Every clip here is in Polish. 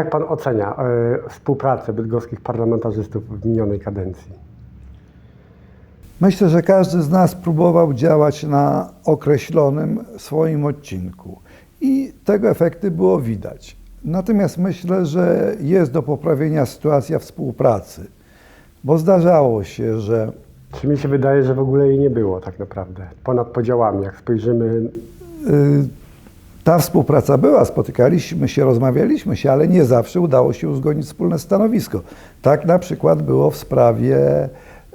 Jak pan ocenia e, współpracę bydgoskich parlamentarzystów w minionej kadencji? Myślę, że każdy z nas próbował działać na określonym swoim odcinku i tego efekty było widać. Natomiast myślę, że jest do poprawienia sytuacja współpracy, bo zdarzało się, że Czy mi się wydaje, że w ogóle jej nie było tak naprawdę, ponad podziałami, jak spojrzymy y, ta współpraca była, spotykaliśmy się, rozmawialiśmy się, ale nie zawsze udało się uzgodnić wspólne stanowisko. Tak na przykład było w sprawie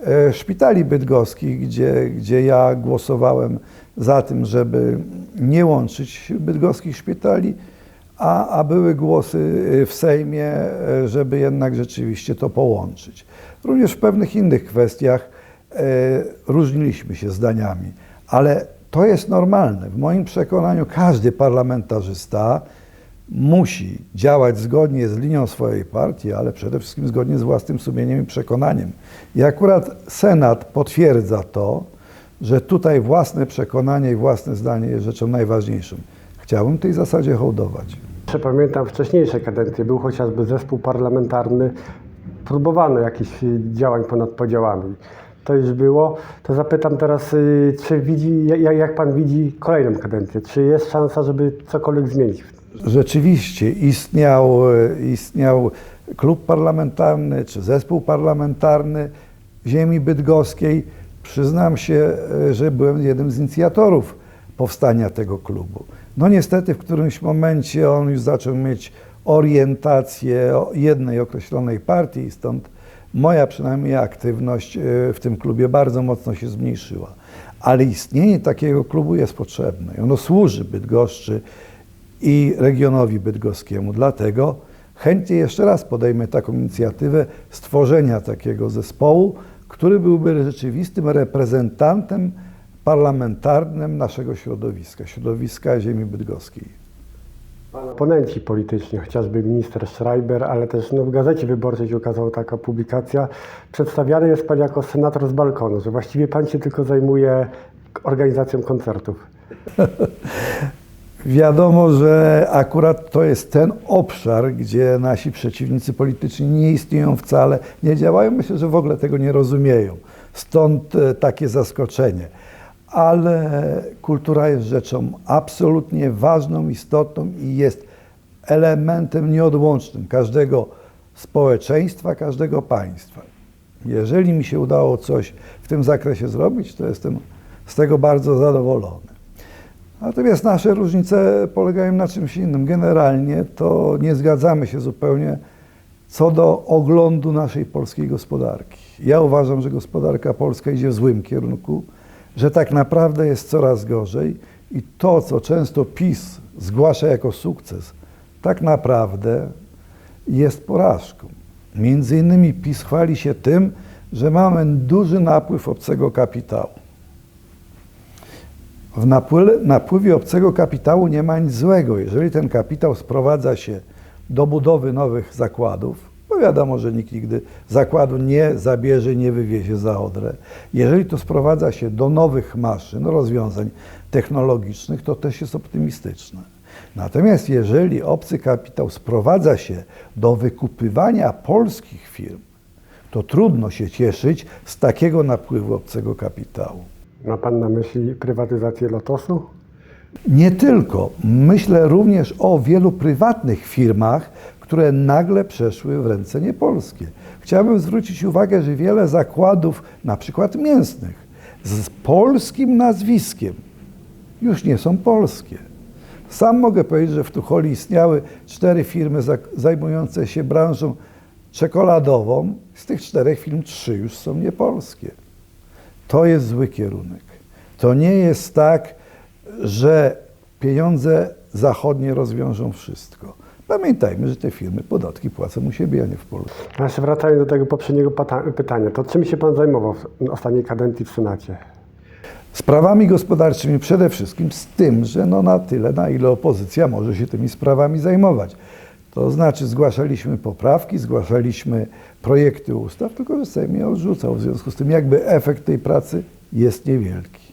e, szpitali bydgoskich, gdzie, gdzie ja głosowałem za tym, żeby nie łączyć bydgoskich szpitali, a, a były głosy w Sejmie, e, żeby jednak rzeczywiście to połączyć. Również w pewnych innych kwestiach e, różniliśmy się zdaniami, ale to jest normalne. W moim przekonaniu każdy parlamentarzysta musi działać zgodnie z linią swojej partii, ale przede wszystkim zgodnie z własnym sumieniem i przekonaniem. I akurat Senat potwierdza to, że tutaj własne przekonanie i własne zdanie jest rzeczą najważniejszą. Chciałbym tej zasadzie hołdować. Pamiętam wcześniejsze kadencje, był chociażby zespół parlamentarny, próbowano jakichś działań ponad podziałami. To już było. To zapytam teraz, y, czy widzi, jak, jak pan widzi kolejną kadencję? Czy jest szansa, żeby cokolwiek zmienić? Rzeczywiście istniał, istniał klub parlamentarny czy zespół parlamentarny ziemi bydgoskiej. Przyznam się, że byłem jednym z inicjatorów powstania tego klubu. No niestety w którymś momencie on już zaczął mieć orientację jednej określonej partii stąd moja przynajmniej aktywność e, w tym klubie bardzo mocno się zmniejszyła. Ale istnienie takiego klubu jest potrzebne. Ono służy Bydgoszczy i regionowi bydgoskiemu. Dlatego chętnie jeszcze raz podejmę taką inicjatywę stworzenia takiego zespołu, który byłby rzeczywistym reprezentantem parlamentarnym naszego środowiska, środowiska ziemi bydgoskiej. Oponenci polityczni, chociażby minister Schreiber, ale też no, w Gazecie Wyborczej się ukazała taka publikacja. Przedstawiany jest pan jako senator z balkonu, że właściwie pan się tylko zajmuje organizacją koncertów. Wiadomo, że akurat to jest ten obszar, gdzie nasi przeciwnicy polityczni nie istnieją wcale, nie działają. Myślę, że w ogóle tego nie rozumieją. Stąd e, takie zaskoczenie. Ale kultura jest rzeczą absolutnie ważną, istotną i jest elementem nieodłącznym każdego społeczeństwa, każdego państwa. Jeżeli mi się udało coś w tym zakresie zrobić, to jestem z tego bardzo zadowolony. Natomiast nasze różnice polegają na czymś innym. Generalnie to nie zgadzamy się zupełnie co do oglądu naszej polskiej gospodarki. Ja uważam, że gospodarka polska idzie w złym kierunku, że tak naprawdę jest coraz gorzej i to, co często PiS zgłasza jako sukces, tak naprawdę jest porażką. Między innymi PiS chwali się tym, że mamy duży napływ obcego kapitału. W napływie, obcego kapitału nie ma nic złego. Jeżeli ten kapitał sprowadza się do budowy nowych zakładów, bo wiadomo, że nikt nigdy zakładu nie zabierze, nie wywiezie za Odrę. Jeżeli to sprowadza się do nowych maszyn, rozwiązań technologicznych, to też jest optymistyczne. Natomiast jeżeli obcy kapitał sprowadza się do wykupywania polskich firm, to trudno się cieszyć z takiego napływu obcego kapitału. Ma pan na myśli prywatyzację Lotosu? Nie tylko. Myślę również o wielu prywatnych firmach, które nagle przeszły w ręce niepolskie. Chciałbym zwrócić uwagę, że wiele zakładów, na przykład mięsnych, z polskim nazwiskiem już nie są polskie. Sam mogę powiedzieć, że w Tucholi istniały cztery firmy zajmujące się branżą czekoladową. Z tych czterech firm trzy już są niepolskie. To jest zły kierunek. To nie jest tak, że pieniądze zachodnie rozwiążą wszystko. Pamiętajmy, że te firmy podatki płacą u siebie, a nie w Polsce. Jeszcze wracając do tego poprzedniego pytania, to czym się pan zajmował w ostatniej kadencji w Senacie? Sprawami gospodarczymi przede wszystkim z tym, że no na tyle, na ile opozycja może się tymi sprawami zajmować. To znaczy zgłaszaliśmy poprawki, zgłaszaliśmy projekty ustaw, tylko że Sejm je odrzucał. W związku z tym jakby efekt tej pracy jest niewielki.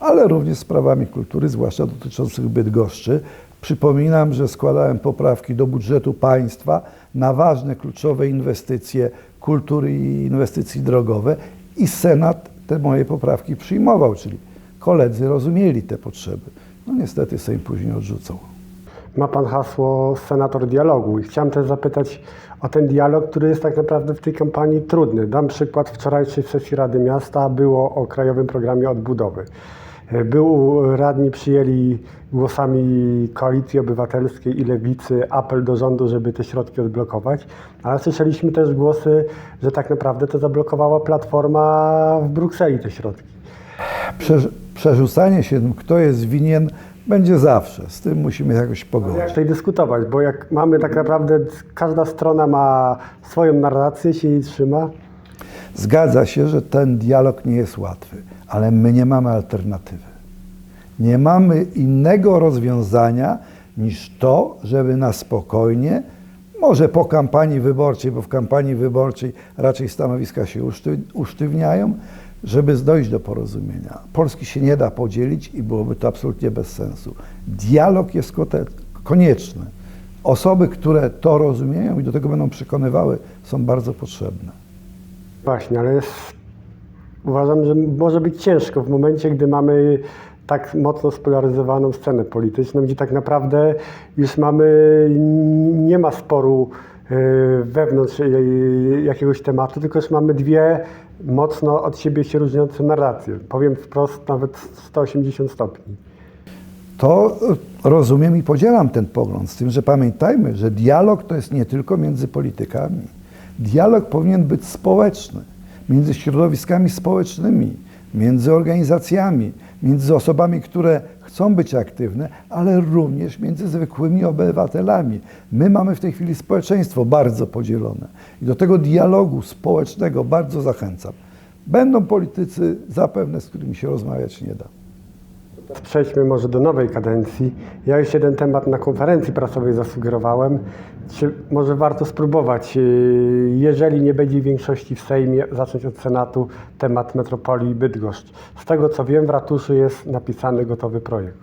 Ale również sprawami kultury, zwłaszcza dotyczących Bydgoszczy, Przypominam, że składałem poprawki do budżetu państwa na ważne, kluczowe inwestycje kultury i inwestycji drogowe i Senat te moje poprawki przyjmował, czyli koledzy rozumieli te potrzeby. No niestety Sejm później odrzucał. Ma pan hasło senator dialogu i chciałem też zapytać o ten dialog, który jest tak naprawdę w tej kampanii trudny. Dam przykład wczorajszej sesji Rady Miasta, było o Krajowym Programie Odbudowy. Był, radni przyjęli głosami Koalicji Obywatelskiej i Lewicy apel do rządu, żeby te środki odblokować, ale słyszeliśmy też głosy, że tak naprawdę to zablokowała Platforma w Brukseli te środki. Prze- przerzucanie się, kto jest winien, będzie zawsze. Z tym musimy jakoś Jak pogodzić. tutaj dyskutować, bo jak mamy tak naprawdę, każda strona ma swoją narrację, się jej trzyma. Zgadza się, że ten dialog nie jest łatwy, ale my nie mamy alternatywy. Nie mamy innego rozwiązania niż to, żeby na spokojnie, może po kampanii wyborczej, bo w kampanii wyborczej raczej stanowiska się uszty- usztywniają, żeby dojść do porozumienia. Polski się nie da podzielić i byłoby to absolutnie bez sensu. Dialog jest konieczny. Osoby, które to rozumieją i do tego będą przekonywały, są bardzo potrzebne. Właśnie, ale jest, uważam, że może być ciężko w momencie, gdy mamy tak mocno spolaryzowaną scenę polityczną, gdzie tak naprawdę już mamy, nie ma sporu y, wewnątrz jakiegoś tematu, tylko już mamy dwie mocno od siebie się różniące narracje. Powiem wprost, nawet 180 stopni. To e, rozumiem i podzielam ten pogląd, z tym, że pamiętajmy, że dialog to jest nie tylko między politykami. Dialog powinien być społeczny, między środowiskami społecznymi, między organizacjami, między osobami, które chcą być aktywne, ale również między zwykłymi obywatelami. My mamy w tej chwili społeczeństwo bardzo podzielone i do tego dialogu społecznego bardzo zachęcam. Będą politycy zapewne, z którymi się rozmawiać nie da. Przejdźmy może do nowej kadencji. Ja już jeden temat na konferencji prasowej zasugerowałem. Czy może warto spróbować, yy, jeżeli nie będzie większości w Sejmie, zacząć od Senatu temat metropolii Bydgoszcz. Z tego co wiem, w ratuszu jest napisany gotowy projekt.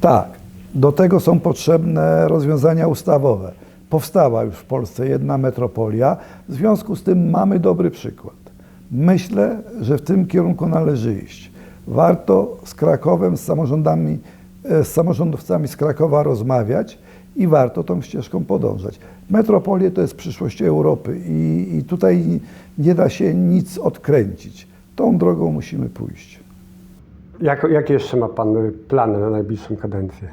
Tak, do tego są potrzebne rozwiązania ustawowe. Powstała już w Polsce jedna metropolia, w związku z tym mamy dobry przykład. Myślę, że w tym kierunku należy iść. Warto z Krakowem, z samorządami, e, z samorządowcami z Krakowa rozmawiać i warto tą ścieżką podążać. Metropolie to jest przyszłość Europy i, i tutaj nie da się nic odkręcić. Tą drogą musimy pójść. Jak, jakie jeszcze ma Pan plany na najbliższą kadencję?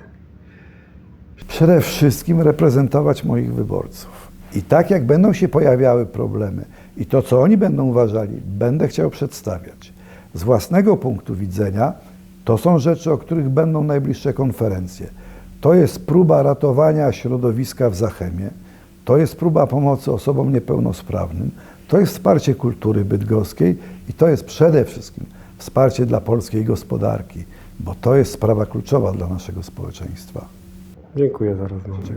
przede wszystkim reprezentować moich wyborców. I tak jak będą się pojawiały problemy i to, co oni będą uważali, będę chciał przedstawiać. Z własnego punktu widzenia to są rzeczy, o których będą najbliższe konferencje. To jest próba ratowania środowiska w Zachemie, to jest próba pomocy osobom niepełnosprawnym, to jest wsparcie kultury bydgoskiej i to jest przede wszystkim wsparcie dla polskiej gospodarki, bo to jest sprawa kluczowa dla naszego społeczeństwa. Dziękuję za rozmowę.